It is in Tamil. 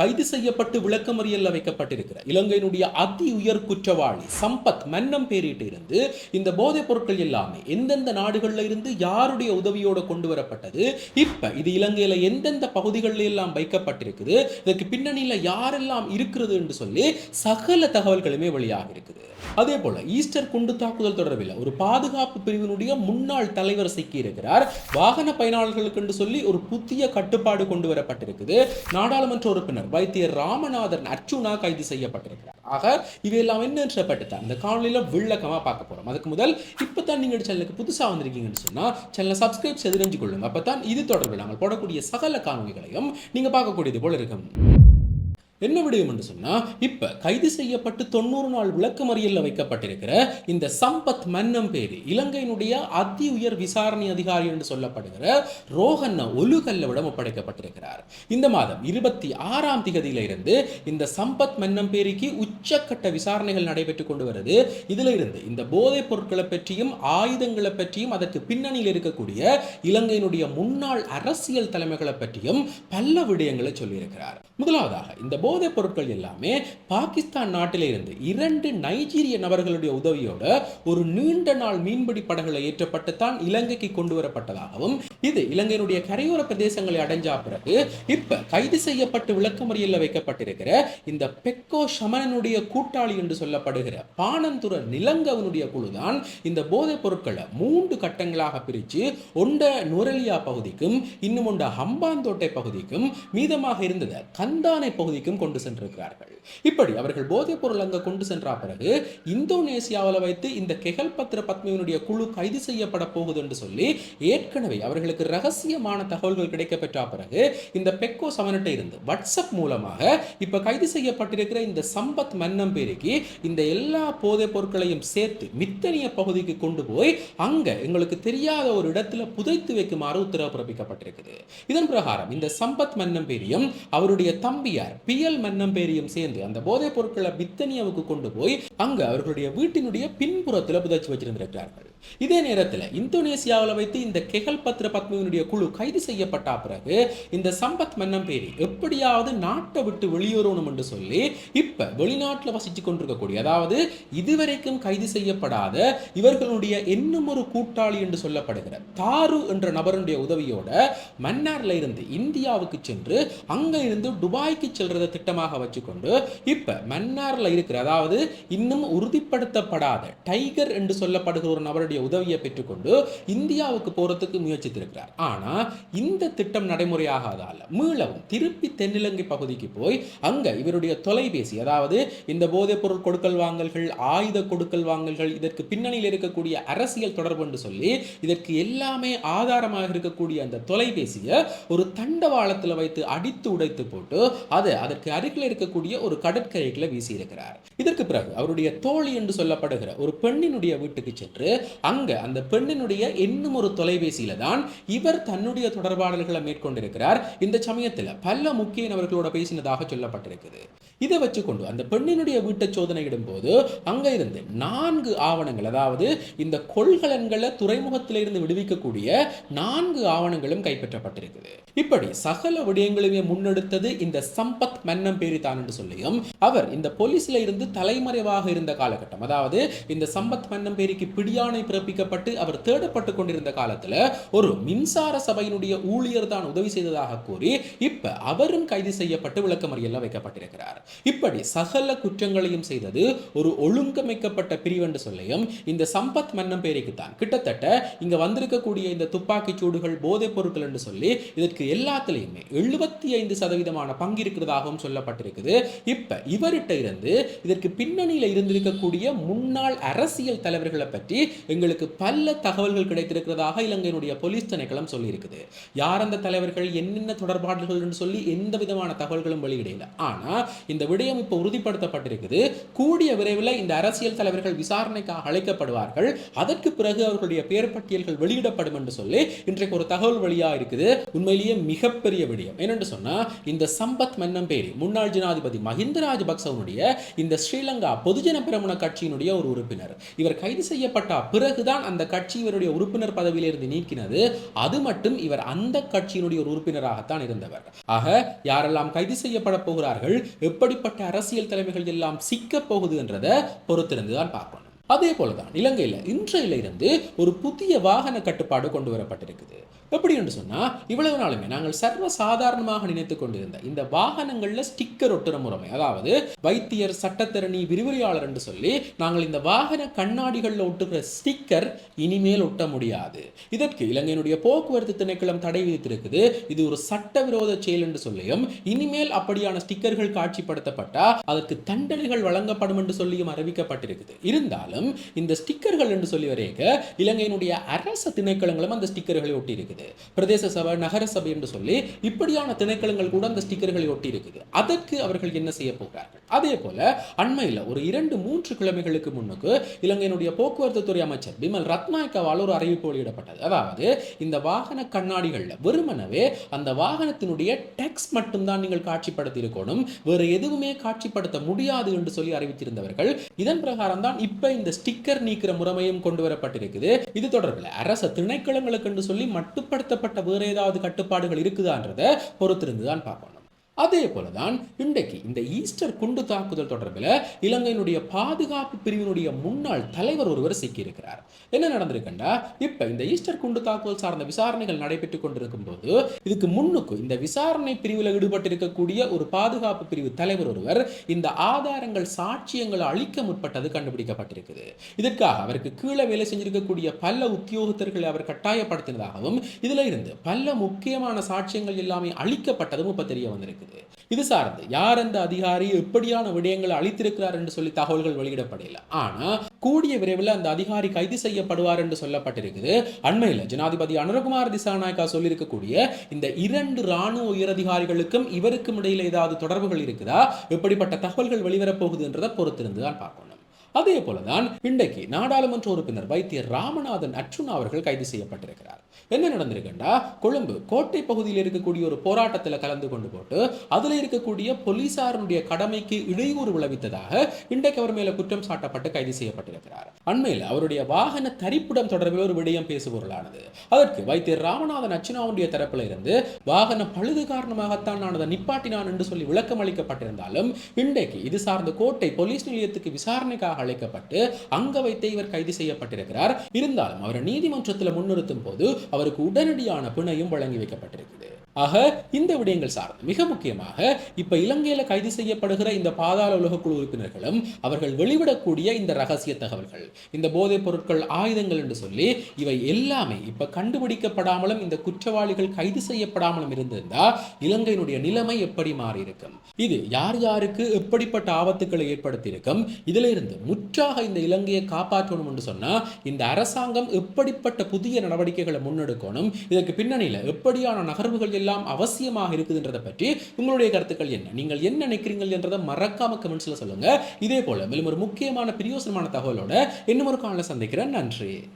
கைது செய்யப்பட்டு விளக்கமறியலில் வைக்கப்பட்டிருக்கிறார் இலங்கையினுடைய அதி உயர் குற்றவாளி சம்பத் மன்னம் பேரிட்டு இருந்து இந்த போதைப் பொருட்கள் எல்லாமே எந்தெந்த நாடுகளில் இருந்து யாருடைய உதவியோடு கொண்டு வரப்பட்டது? இப்போ இது இலங்கையில் எந்தெந்த பகுதிகளில் எல்லாம் வைக்கப்பட்டிருக்குது? இதற்கு பின்னணியில் யாரெல்லாம் இருக்கிறது என்று சொல்லி சகல தகவல்களுமே வெளியாக இருக்குது. அதே போல ஈஸ்டர் குண்டு தாக்குதல் தொடர்பில் ஒரு பாதுகாப்பு பிரிவினுடைய முன்னாள் தலைவர் சிக்கி இருக்கிறார். வாகன பயனாளர்களுக்கு என்று சொல்லி ஒரு புதிய கட்டுப்பாடு கொண்டு வரப்பட்டிருக்குது. நாடாளுமன்ற உறுப்பினர் வைத்தியர் ராமநாதன் அர்ச்சுனா கைது செய்யப்பட்டிருக்கிறார். ஆக இவையெல்லாம் என்னன்றப்பட்டு இந்த காணொலியில் விளக்கமாக பார்க்க போகிறோம் அதுக்கு முதல் இப்போ தான் நீங்கள் சேனலுக்கு புதுசாக வந்திருக்கீங்கன்னு சொன்னால் சேனலை சப்ஸ்கிரைப் செய்து தெரிஞ்சு கொள்ளுங்க அப்பதான் இது தொடர்பில் நாங்கள் போடக்கூடிய சகல காணொலிகளையும் நீங்கள் பார்க்கக்கூடியது போல இருக்கும். என்ன விடயம் என்று சொன்னால் இப்போ கைது செய்யப்பட்டு தொண்ணூறு நாள் விளக்கமறியல்ல வைக்கப்பட்டிருக்கிற இந்த சம்பத் மன்னம் இலங்கையினுடைய அதி உயர் விசாரணை அதிகாரி என்று சொல்லப்படுகிற ரோஹன்ன ஒலுகல்லவிடம் ஒப்படைக்கப்பட்டிருக்கிறார். இந்த மாதம் இருபத்தி ஆறாம் திகதியில இருந்து இந்த சம்பத் மன்னம் பேரிக்கு உச்சக்கட்ட விசாரணைகள் நடைபெற்றுக் கொண்டு வருது. இதுல இருந்து இந்த போதைப் பொருட்களை பற்றியும் ஆயுதங்களை பற்றியும் அதற்கு பின்னணியில் இருக்கக்கூடிய இலங்கையினுடைய முன்னாள் அரசியல் தலைமைகளை பற்றியும் பல விடயங்களை சொல்லியிருக்கிறார். முதலாவதாக இந்த போதைப் பொருட்கள் எல்லாமே பாகிஸ்தான் நாட்டிலிருந்து இரண்டு நைஜீரிய நபர்களுடைய உதவியோட ஒரு நீண்ட நாள் மீன்பிடி படகுல ஏற்றப்பட்டு தான் இலங்கைக்கு கொண்டு வரப்பட்டதாகவும் இது இலங்கையினுடைய கரையோர பிரதேசங்களை அடைஞ்ச பிறகு இப்ப கைது செய்யப்பட்டு விளக்கமறியல்ல வைக்கப்பட்டிருக்கிற இந்த பெக்கோ சமணனுடைய கூட்டாளி என்று சொல்லப்படுகிற பானந்துர நிலங்கவனுடைய குழுதான் இந்த போதைப் பொருட்களை மூன்று கட்டங்களாக பிரித்து ஒண்ட நுரலியா பகுதிக்கும் இன்னும் ஒண்ட ஹம்பாந்தோட்டை பகுதிக்கும் மீதமாக இருந்தது கந்தானை பகுதிக்கும் பொருளையும் கொண்டு சென்றிருக்கிறார்கள். இப்படி அவர்கள் போதைப் பொருள் அங்கே கொண்டு சென்ற பிறகு இந்தோனேசியாவில் வைத்து இந்த கெகல் பத்திர பத்மியினுடைய குழு கைது செய்யப்பட போகுது என்று சொல்லி ஏற்கனவே அவர்களுக்கு ரகசியமான தகவல்கள் கிடைக்கப்பெற்ற பிறகு இந்த பெக்கோ சமனிட்ட இருந்து வாட்ஸ்அப் மூலமாக இப்ப கைது செய்யப்பட்டிருக்கிற இந்த சம்பத் மன்னம்பேரிக்கு இந்த எல்லா போதைப் பொருட்களையும் சேர்த்து மித்தனிய பகுதிக்கு கொண்டு போய் அங்க எங்களுக்கு தெரியாத ஒரு இடத்துல புதைத்து வைக்குமாறு உத்தரவு பிறப்பிக்கப்பட்டிருக்குது. இதன் பிரகாரம் இந்த சம்பத் மன்னம்பேரியும் அவருடைய தம்பியார் பியல் மன்னம் பேரியும் சேர்ந்து அந்த போதைப் பொருட்களை பித்தனியாவுக்கு கொண்டு போய் அங்கு அவர்களுடைய வீட்டினுடைய பின்புறத்தில் புதைச்சு வச்சிருந்திருக்கிறார்கள். இதே நேரத்தில் இந்தோனேசியாவில் வைத்து இந்த கெகல் பத்ர பத்மியினுடைய குழு கைது செய்யப்பட்ட பிறகு இந்த சம்பத் மன்னம்பேரி எப்படியாவது நாட்டை விட்டு வெளியேறணும் என்று சொல்லி இப்போ வெளிநாட்டில் வசிச்சு கொண்டிருக்கக்கூடிய அதாவது இதுவரைக்கும் கைது செய்யப்படாத இவர்களுடைய இன்னும் ஒரு கூட்டாளி என்று சொல்லப்படுகிற தாரு என்ற நபருடைய உதவியோட மன்னார்ல இருந்து இந்தியாவுக்கு சென்று அங்கே இருந்து துபாய்க்கு செல்றதை திட்டமாக வச்சுக்கொண்டு இப்ப மன்னார்ல இருக்கிற அதாவது இன்னும் உறுதிப்படுத்தப்படாத டைகர் என்று சொல்லப்படுகிற ஒரு நபருடைய உதவியை பெற்றுக்கொண்டு இந்தியாவுக்கு போகிறதுக்கு முயற்சித்திருக்கிறார். ஆனால் இந்த திட்டம் நடைமுறையாகாதால் மீளவும் திருப்பி தென்னிலங்கை பகுதிக்கு போய் அங்கே இவருடைய தொலைபேசி அதாவது இந்த போதைப் பொருள் கொடுக்கல் வாங்கல்கள் ஆயுத கொடுக்கல் வாங்கல்கள் இதற்கு பின்னணியில் இருக்கக்கூடிய அரசியல் தொடர்பு என்று சொல்லி இதற்கு எல்லாமே ஆதாரமாக இருக்கக்கூடிய அந்த தொலைபேசியை ஒரு தண்டவாளத்தில் வைத்து அடித்து உடைத்து போட்டு அதை அதற்கு அருகில் இருக்கக்கூடிய ஒரு கடற்கரைக்குள்ள வீசியிருக்கிறார். இதற்கு பிறகு அவருடைய தோழி என்று சொல்லப்படுகிற ஒரு பெண்ணினுடைய வீட்டுக்கு சென்று அங்க அந்த பெண்ணினுடைய இன்னும் ஒரு தொலைபேசியில தான் இவர் தன்னுடைய தொடர்பாடல்களை மேற்கொண்டிருக்கிறார். இந்த சமயத்துல பல முக்கிய நபர்களோட பேசினதாக சொல்லப்பட்டிருக்குது. இதை வச்சுக்கொண்டு அந்த பெண்ணினுடைய வீட்டை சோதனையிடும் போது அங்க இருந்து நான்கு ஆவணங்கள் அதாவது இந்த கொள்கலன்களை துறைமுகத்திலிருந்து விடுவிக்கக்கூடிய நான்கு ஆவணங்களும் கைப்பற்றப்பட்டிருக்குது. இப்படி சகல விடயங்களையுமே முன்னெடுத்தது இந்த சம்பத் மன்னம் பேரி தான் என்று சொல்லியும் அவர் இந்த போலீஸ்ல இருந்து தலைமறைவாக இருந்த காலகட்டம் அதாவது இந்த சம்பத் மன்னம் பேரிக்கு பிடியானை பிறப்பிக்கப்பட்டு அவர் தேடப்பட்டு கொண்டிருந்த காலத்தில் ஒரு மின்சார சபையினுடைய ஊழியர் தான் உதவி செய்ததாக கூறி இப்ப அவரும் கைது செய்யப்பட்டு விளக்கமறியல்ல வைக்கப்பட்டிருக்கிறார். இப்படி சகல குற்றங்களையும் செய்தது ஒரு ஒழுங்கமைக்கப்பட்ட பிரிவென்று சொல்லியும் இந்த சம்பத் மன்னம் பேரிக்கு தான் கிட்டத்தட்ட இங்க வந்திருக்கக்கூடிய இந்த துப்பாக்கி சூடுகள் போதைப் பொருட்கள் என்று சொல்லி இதற்கு எல்லாத்திலையுமே எழுபத்தி ஐந்து சதவீதமான பங்கு இருக்கிறதாகவும் சொல்லப்பட்டிருக்குது. இப்ப இவர்கிட்ட இருந்து இதற்கு பின்னணியில் இருந்திருக்கக்கூடிய முன்னாள் அரசியல் தலைவர்களை பற்றி எங்களுக்கு பல தகவல்கள் கிடைத்திருக்கிறதாக இலங்கையினுடைய போலீஸ் திணைக்களம் சொல்லியிருக்குது. யார் அந்த தலைவர்கள் என்னென்ன தொடர்பாடுகள் என்று சொல்லி எந்த விதமான தகவல்களும் வெளியிடையில ஆனால் இந்த விடயம் இப்போ உறுதிப்படுத்தப்பட்டிருக்குது. கூடிய விரைவில் இந்த அரசியல் தலைவர்கள் விசாரணைக்காக அழைக்கப்படுவார்கள். அதற்கு பிறகு அவர்களுடைய பெயர் பட்டியல்கள் வெளியிடப்படும் என்று சொல்லி இன்றைக்கு ஒரு தகவல் வழியாக இருக்குது. உண்மையிலேயே மிகப்பெரிய விடயம். என்னென்று சொன்னால் இந்த சம்பத் மன்னம்பேரி முன்னாள் ஜனாதிபதி மஹிந்த ராஜபக்சவனுடைய இந்த ஸ்ரீலங்கா பொதுஜன பிரமுன கட்சியினுடைய ஒரு உறுப்பினர். இவர் கைது செய்யப்பட்ட பிற பிறகுதான் அந்த கட்சி இவருடைய உறுப்பினர் பதவியிலிருந்து நீக்கினது. அது மட்டும் இவர் அந்த கட்சியினுடைய ஒரு உறுப்பினராகத்தான் இருந்தவர். ஆக யாரெல்லாம் கைது செய்யப்பட போகிறார்கள் எப்படிப்பட்ட அரசியல் தலைமைகள் எல்லாம் சிக்கப் போகுது என்றதை பொறுத்திருந்துதான் பார்ப்போம். பார்க்கணும் அதே போலதான் இலங்கையில் இன்றையில இருந்து ஒரு புதிய வாகன கட்டுப்பாடு கொண்டு வரப்பட்டிருக்குது. எப்படி என்று சொன்னா இவ்வளவு நாளுமே நாங்கள் சர்வ சாதாரணமாக நினைத்து கொண்டிருந்த இந்த வாகனங்கள்ல ஸ்டிக்கர் ஒட்டுற முறைமை அதாவது வைத்தியர் சட்டத்தரணி விரிவுரையாளர் என்று சொல்லி நாங்கள் இந்த வாகன கண்ணாடிகளில் ஒட்டுகிற ஸ்டிக்கர் இனிமேல் ஒட்ட முடியாது. இதற்கு இலங்கையினுடைய போக்குவரத்து திணைக்களம் தடை விதித்திருக்குது. இது ஒரு சட்டவிரோத செயல் என்று சொல்லியும் இனிமேல் அப்படியான ஸ்டிக்கர்கள் காட்சிப்படுத்தப்பட்டால் அதற்கு தண்டனைகள் வழங்கப்படும் என்று சொல்லியும் அறிவிக்கப்பட்டிருக்குது. இருந்தாலும் இந்த ஸ்டிக்கர்கள் என்று சொல்லி வரைக இலங்கையினுடைய அரச திணைக்களங்களும் அந்த ஸ்டிக்கர்களை ஒட்டி இருக்குது பிரதேச சபை நகர சபை என்று சொல்லி இப்படியான திணைக்களங்கள் கூட அந்த ஸ்டிக்கர்களை ஒட்டி இருக்குது அதற்கு அவர்கள் என்ன செய்ய போகிறார்கள்? அதே போல அண்மையில் ஒரு இரண்டு மூன்று கிழமைகளுக்கு முன்னுக்கு இலங்கையினுடைய போக்குவரத்து துறை அமைச்சர் பிமல் ரத்நாயக்கவால் ஒரு அறிவிப்பு வெளியிடப்பட்டது. அதாவது இந்த வாகன கண்ணாடிகள்ல வெறுமனவே அந்த வாகனத்தினுடைய டெக்ஸ் மட்டும்தான் நீங்கள் காட்சிப்படுத்தி இருக்கணும் வேறு எதுவுமே காட்சிப்படுத்த முடியாது என்று சொல்லி அறிவித்திருந்தவர்கள் இதன் பிரகாரம் தான் இப்போ இந்த ஸ்டிக்கர் நீக்கிற முறைமையும் கொண்டு வரப்பட்டிருக்குது. இது தொடர்பில் அரச திணைக்களங்களுக்கு சொல்லி மட்டுப்படுத்தப்பட்ட வேற ஏதாவது கட்டுப்பாடுகள் இருக்குதான்றதை பொறுத்திருந்து தான் பார்க்கணும் அதே போல தான் இன்றைக்கு இந்த ஈஸ்டர் குண்டு தாக்குதல் தொடர்பில் இலங்கையினுடைய பாதுகாப்பு பிரிவினுடைய முன்னாள் தலைவர் ஒருவர் சிக்கியிருக்கிறார். என்ன நடந்திருக்குண்டா? இப்போ இந்த ஈஸ்டர் குண்டு தாக்குதல் சார்ந்த விசாரணைகள் நடைபெற்றுக் கொண்டிருக்கும் போது இதுக்கு முன்னுக்கு இந்த விசாரணை பிரிவில் ஈடுபட்டிருக்கக்கூடிய ஒரு பாதுகாப்பு பிரிவு தலைவர் ஒருவர் இந்த ஆதாரங்கள் சாட்சியங்களை அழிக்க முற்பட்டது கண்டுபிடிக்கப்பட்டிருக்குது. இதற்காக அவருக்கு கீழே வேலை செஞ்சிருக்கக்கூடிய பல உத்தியோகத்தர்களை அவர் கட்டாயப்படுத்தினதாகவும் இதுல இருந்து பல முக்கியமான சாட்சியங்கள் எல்லாமே அழிக்கப்பட்டதும் இப்போ தெரிய வந்திருக்கு. இருக்குது இது சார்ந்து. யார் அந்த அதிகாரி? எப்படியான விடயங்களை அளித்திருக்கிறார் என்று சொல்லி தகவல்கள் வெளியிடப்படல ஆனா கூடிய விரைவில் அந்த அதிகாரி கைது செய்யப்படுவார் என்று சொல்லப்பட்டிருக்குது. அண்மையில் ஜனாதிபதி அனுரகுமார் திசாநாயக்கா சொல்லியிருக்கக்கூடிய இந்த இரண்டு ராணுவ உயரதிகாரிகளுக்கும் இவருக்கும் இடையில ஏதாவது தொடர்புகள் இருக்குதா? எப்படிப்பட்ட தகவல்கள் வெளிவரப் போகுது என்றதை பொறுத்திருந்து தான் பார்க்கணும். அதே போலதான் இன்றைக்கு நாடாளுமன்ற உறுப்பினர் வைத்தியர் ராமநாதன் அர்ச்சுனா அவர்கள் கைது செய்யப்பட்டிருக்கிறார். என்ன நடந்திருக்குண்டா? கொழும்பு கோட்டை பகுதியில் இருக்கக்கூடிய ஒரு போராட்டத்தில் கலந்து கொண்டு போட்டு அதுல இருக்கக்கூடிய போலீசாரனுடைய கடமைக்கு இடையூறு விளைவித்ததாக இன்றைக்கு அவர் மேல குற்றம் சாட்டப்பட்டு கைது செய்யப்பட்டிருக்கிறார். அண்மையில் அவருடைய வாகன தரிப்பிடம் தொடர்பில் ஒரு விடயம் பேசுபொருளானது. அதற்கு வைத்தியர் ராமநாதன் அச்சுனாவுடைய தரப்பில் இருந்து வாகன பழுது காரணமாகத்தான் நான் அதை நிப்பாட்டினான் என்று சொல்லி விளக்கம் அளிக்கப்பட்டிருந்தாலும் இன்றைக்கு இது சார்ந்த கோட்டை போலீஸ் நிலையத்துக்கு விசாரணைக்காக அழைக்கப்பட்டு அங்க வைத்து இவர் கைது செய்யப்பட்டிருக்கிறார். இருந்தாலும் அவரை நீதிமன்றத்தில் முன்னிறுத்தும் போது அவருக்கு உடனடியான பிணையும் வழங்கி வைக்கப்பட்டிருக்குது. ஆக இந்த விடயங்கள் சார்ந்து மிக முக்கியமாக இப்ப இலங்கையில கைது செய்யப்படுகிற இந்த பாதாள உலக குழு உறுப்பினர்களும் அவர்கள் வெளிவிடக்கூடிய இந்த ரகசிய தகவல்கள் இந்த போதைப் பொருட்கள் ஆயுதங்கள் என்று சொல்லி இவை எல்லாமே இப்ப கண்டுபிடிக்கப்படாமலும் இந்த குற்றவாளிகள் கைது செய்யப்படாமலும் இருந்திருந்தா இலங்கையினுடைய நிலைமை எப்படி மாறி இருக்கும் இது யார் யாருக்கு எப்படிப்பட்ட ஆபத்துக்களை ஏற்படுத்தியிருக்கும்? இதிலிருந்து இதுல இருந்து முற்றாக இந்த இலங்கையை காப்பாற்றணும் என்று சொன்னா இந்த அரசாங்கம் எப்படிப்பட்ட புதிய நடவடிக்கைகளை முன்னெடுக்கணும்? இதற்கு பின்னணியில எப்படியான நகர்வுகள் எல்லாம் அவசியமாக இருக்குதுன்றதை பற்றி உங்களுடைய கருத்துக்கள் என்ன? நீங்கள் என்ன நினைக்கிறீங்கள் என்றதை மறக்காம கமெண்ட்ஸில் சொல்லுங்க. இதே போல மேலும் ஒரு முக்கியமான பிரியோசனமான தகவலோட இன்னும் ஒரு காலில் சந்திக்கிறேன். நன்றி.